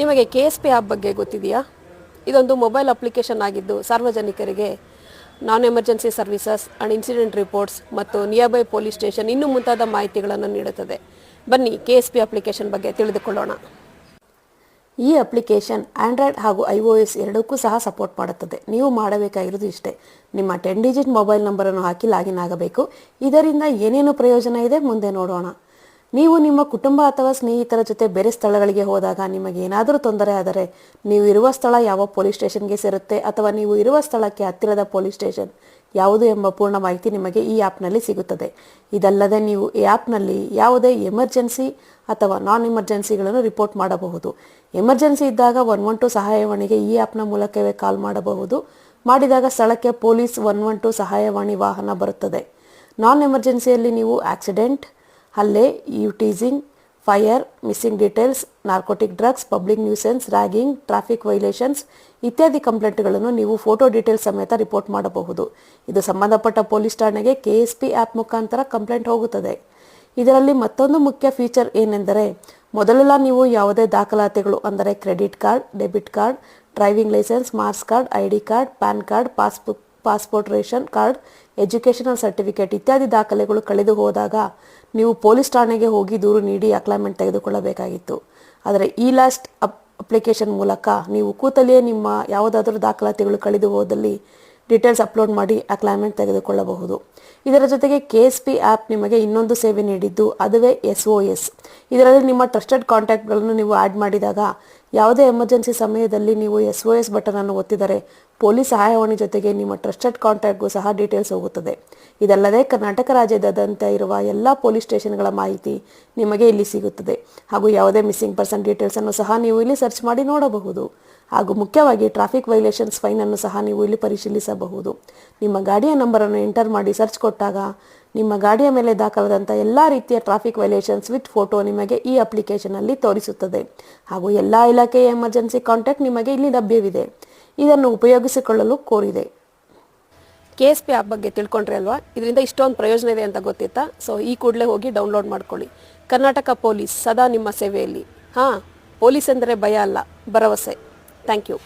ನಿಮಗೆ K S P app ಬಗ್ಗೆ ಗೊತ್ತಿದೆಯಾ? ಇದೊಂದು ಮೊಬೈಲ್ ಅಪ್ಲಿಕೇಶನ್ ಆಗಿದ್ದು ಸಾರ್ವಜನಿಕರಿಗೆ non emergency services and incident reports ಮತ್ತು ನಿಯರ್ ಬೈ ಪೊಲೀಸ್ ಸ್ಟೇಷನ್ ಇನ್ನೂ ಮುಂತಾದ ಮಾಹಿತಿಗಳನ್ನು ನೀಡುತ್ತದೆ. ಬನ್ನಿ ಕೆ ಎಸ್ ಪಿ ಅಪ್ಲಿಕೇಶನ್ ಬಗ್ಗೆ ತಿಳಿದುಕೊಳ್ಳೋಣ. ಈ ಅಪ್ಲಿಕೇಶನ್ ಆಂಡ್ರಾಯ್ಡ್ ಹಾಗೂ ಐ ಓ ಎಸ್ ಎರಡಕ್ಕೂ ಸಹ ಸಪೋರ್ಟ್ ಮಾಡುತ್ತದೆ. ನೀವು ಮಾಡಬೇಕಾಗಿರೋದು ಇಷ್ಟೇ. ನಿಮ್ಮ ಟೆನ್ ಡಿಜಿಟ್ ಮೊಬೈಲ್ ನಂಬರನ್ನು ಹಾಕಿ ಲಾಗಿನ್ ಆಗಬೇಕು. ಇದರಿಂದ ಏನೇನು ಪ್ರಯೋಜನ ಇದೆ ಮುಂದೆ ನೋಡೋಣ. ನೀವು ನಿಮ್ಮ ಕುಟುಂಬ ಅಥವಾ ಸ್ನೇಹಿತರ ಜೊತೆ ಬೇರೆ ಸ್ಥಳಗಳಿಗೆ ಹೋದಾಗ ನಿಮಗೆ ಏನಾದರೂ ತೊಂದರೆ ಆದರೆ ನೀವು ಇರುವ ಸ್ಥಳ ಯಾವ ಪೊಲೀಸ್ ಸ್ಟೇಷನ್ಗೆ ಸೇರುತ್ತೆ ಅಥವಾ ನೀವು ಇರುವ ಸ್ಥಳಕ್ಕೆ ಹತ್ತಿರದ ಪೊಲೀಸ್ ಸ್ಟೇಷನ್ ಯಾವುದು ಎಂಬ ಪೂರ್ಣ ಮಾಹಿತಿ ನಿಮಗೆ ಈ ಆ್ಯಪ್ನಲ್ಲಿ ಸಿಗುತ್ತದೆ. ಇದಲ್ಲದೆ ನೀವು ಈ ಆ್ಯಪ್ನಲ್ಲಿ ಯಾವುದೇ ಎಮರ್ಜೆನ್ಸಿ ಅಥವಾ ನಾನ್ ಎಮರ್ಜೆನ್ಸಿಗಳನ್ನು ರಿಪೋರ್ಟ್ ಮಾಡಬಹುದು. ಎಮರ್ಜೆನ್ಸಿ ಇದ್ದಾಗ ಒನ್ ಒನ್ ಟು ಸಹಾಯವಾಣಿಗೆ ಈ ಆ್ಯಪ್ನ ಮೂಲಕವೇ ಕಾಲ್ ಮಾಡಬಹುದು. ಮಾಡಿದಾಗ ಸ್ಥಳಕ್ಕೆ ಪೊಲೀಸ್ ಒನ್ ಒನ್ ಟು ಸಹಾಯವಾಣಿ ವಾಹನ ಬರುತ್ತದೆ. ನಾನ್ ಎಮರ್ಜೆನ್ಸಿಯಲ್ಲಿ ನೀವು ಆಕ್ಸಿಡೆಂಟ್ ಹಲ್ಲೆ eve teasing fire, missing details, narcotic drugs, public nuisance ragging traffic violations ಇತ್ಯಾದಿ ಕಂಪ್ಲೇಂಟ್ಗಳನ್ನು ನೀವು ಫೋಟೋ ಡೀಟೇಲ್ಸ್ ಸಮೇತ ರಿಪೋರ್ಟ್ ಮಾಡಬಹುದು. ಇದು ಸಂಬಂಧಪಟ್ಟ ಪೊಲೀಸ್ ಠಾಣೆಗೆ ಕೆ ಎಸ್ ಪಿ ಆ್ಯಪ್ ಮುಖಾಂತರ ಕಂಪ್ಲೇಂಟ್ ಹೋಗುತ್ತದೆ. ಇದರಲ್ಲಿ ಮತ್ತೊಂದು ಮುಖ್ಯ ಫೀಚರ್ ಏನೆಂದರೆ, ಮೊದಲೆಲ್ಲ ನೀವು ಯಾವುದೇ ದಾಖಲಾತಿಗಳು, ಅಂದರೆ credit card, debit card, driving licence marks card, I D card, PAN card, passbook passport, ration card, educational certificate ಇತ್ಯಾದಿ ದಾಖಲೆಗಳು ಕಳೆದು ಹೋದಾಗ ನೀವು ಪೊಲೀಸ್ ಠಾಣೆಗೆ ಹೋಗಿ ದೂರು ನೀಡಿ ಅಕ್ಲೈಮೆಂಟ್ ತೆಗೆದುಕೊಳ್ಳಬೇಕಾಗಿತ್ತು. ಆದರೆ ಈ ಲಾಸ್ಟ್ ಅಪ್ ಅಪ್ಲಿಕೇಶನ್ ಮೂಲಕ ನೀವು ಕೂತಲ್ಲಿಯೇ ನಿಮ್ಮ ಯಾವುದಾದರೂ ದಾಖಲಾತಿಗಳು ಕಳೆದು ಹೋದಲ್ಲಿ ಡೀಟೇಲ್ಸ್ ಅಪ್ಲೋಡ್ ಮಾಡಿ ಆ ಕ್ಲೈಮೆಂಟ್ ತೆಗೆದುಕೊಳ್ಳಬಹುದು. ಇದರ ಜೊತೆಗೆ ಕೆ ಎಸ್ ಪಿ ಆ್ಯಪ್ ನಿಮಗೆ ಇನ್ನೊಂದು ಸೇವೆ ನೀಡಿದ್ದು, ಅದುವೇ ಎಸ್ ಒ ಎಸ್ ಇದರಲ್ಲಿ ನಿಮ್ಮ ಟ್ರಸ್ಟೆಡ್ ಕಾಂಟ್ಯಾಕ್ಟ್ಗಳನ್ನು ನೀವು ಆ್ಯಡ್ ಮಾಡಿದಾಗ, ಯಾವುದೇ ಎಮರ್ಜೆನ್ಸಿ ಸಮಯದಲ್ಲಿ ನೀವು ಎಸ್ ಒ ಎಸ್ ಬಟನ್ ಅನ್ನು ಒತ್ತಿದರೆ, ಪೊಲೀಸ್ ಸಹಾಯವಾಣಿ ಜೊತೆಗೆ ನಿಮ್ಮ ಟ್ರಸ್ಟೆಡ್ ಕಾಂಟ್ಯಾಕ್ಟ್ಗೂ ಸಹ ಡೀಟೇಲ್ಸ್ ಹೋಗುತ್ತದೆ. ಇದಲ್ಲದೆ ಕರ್ನಾಟಕ ರಾಜ್ಯದಾದ್ಯಂತ ಇರುವ ಎಲ್ಲ ಪೊಲೀಸ್ ಸ್ಟೇಷನ್ಗಳ ಮಾಹಿತಿ ನಿಮಗೆ ಇಲ್ಲಿ ಸಿಗುತ್ತದೆ. ಹಾಗೂ ಯಾವುದೇ ಮಿಸ್ಸಿಂಗ್ ಪರ್ಸನ್ ಡೀಟೇಲ್ಸನ್ನು ಸಹ ನೀವು ಇಲ್ಲಿ ಸರ್ಚ್ ಮಾಡಿ ನೋಡಬಹುದು. ಹಾಗೂ ಮುಖ್ಯವಾಗಿ ಟ್ರಾಫಿಕ್ ವೈಲೇಷನ್ಸ್ ಫೈನ್ ಅನ್ನು ಸಹ ನೀವು ಇಲ್ಲಿ ಪರಿಶೀಲಿಸಬಹುದು. ನಿಮ್ಮ ಗಾಡಿಯ ನಂಬರನ್ನು ಎಂಟರ್ ಮಾಡಿ ಸರ್ಚ್ ಕೊಟ್ಟಾಗ ನಿಮ್ಮ ಗಾಡಿಯ ಮೇಲೆ ದಾಖಲಾದಂಥ ಎಲ್ಲ ರೀತಿಯ ಟ್ರಾಫಿಕ್ ವೈಲೇಷನ್ಸ್ ವಿತ್ ಫೋಟೋ ನಿಮಗೆ ಈ ಅಪ್ಲಿಕೇಶನಲ್ಲಿ ತೋರಿಸುತ್ತದೆ. ಹಾಗೂ ಎಲ್ಲ ಇಲಾಖೆಯ ಎಮರ್ಜೆನ್ಸಿ ಕಾಂಟ್ಯಾಕ್ಟ್ ನಿಮಗೆ ಇಲ್ಲಿ ಲಭ್ಯವಿದೆ. ಇದನ್ನು ಉಪಯೋಗಿಸಿಕೊಳ್ಳಲು ಕೋರಿದೆ. ಕೆ ಎಸ್ ಪಿ ಆ್ಯಪ್ ಬಗ್ಗೆ ತಿಳ್ಕೊಂಡ್ರೆ ಅಲ್ವಾ? ಇದರಿಂದ ಇಷ್ಟೊಂದು ಪ್ರಯೋಜನ ಇದೆ ಅಂತ ಗೊತ್ತಿತ್ತಾ? ಸೊ ಈ ಕೂಡಲೇ ಹೋಗಿ ಡೌನ್ಲೋಡ್ ಮಾಡ್ಕೊಳ್ಳಿ. ಕರ್ನಾಟಕ ಪೊಲೀಸ್, ಸದಾ ನಿಮ್ಮ ಸೇವೆಯಲ್ಲಿ. ಹಾಂ, ಪೊಲೀಸ್ ಎಂದರೆ ಭಯ ಅಲ್ಲ, ಭರವಸೆ. Thank you